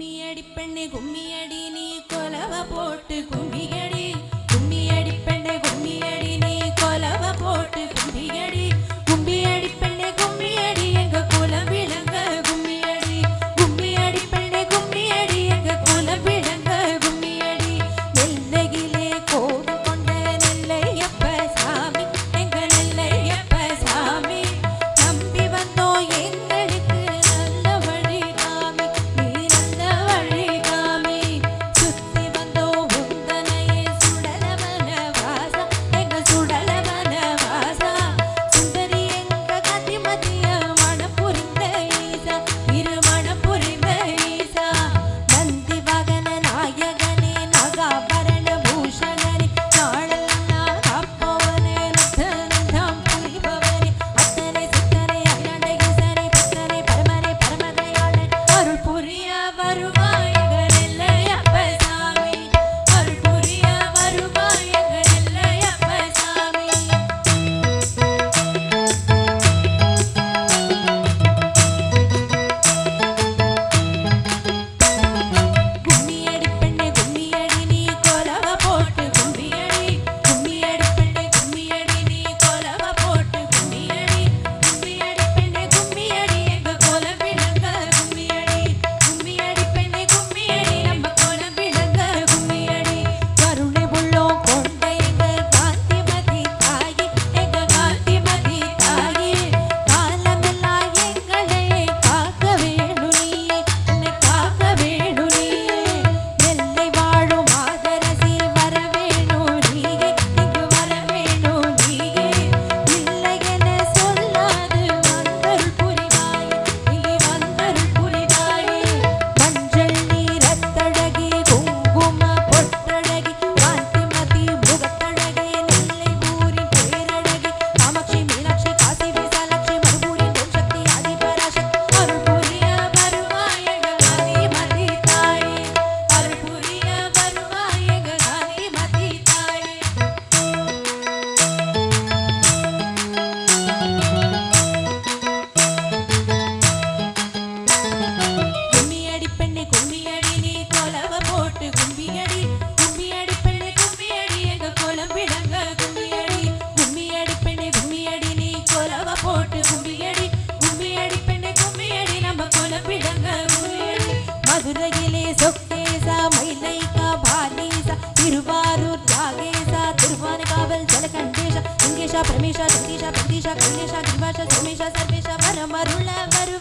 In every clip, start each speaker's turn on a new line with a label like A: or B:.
A: கும்மியடி பெண்ணு கும்மியடி நீ கொலவை போட்டு கும்மியடி. లింగేశ పరమేశ జగదీశ ప్రతీశ కన్నేశ గిరిభాష సోమేశ సర్వేశ వరమరుళ వరు.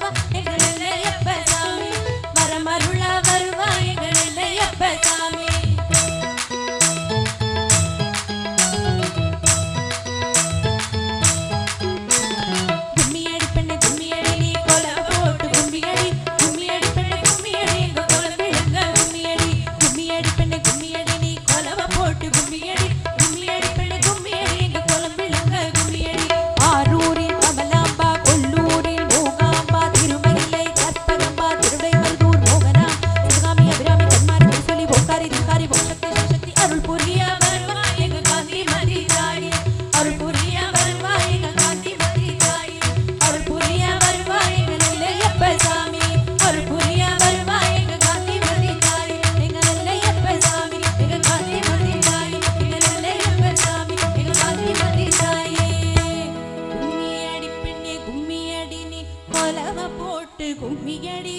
A: கோலவ போட்டு கும்மியடி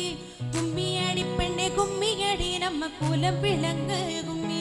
A: கும்மியடி பெண்ணே கும்மியடி நம்ம குலம் விளங்கு கும்மி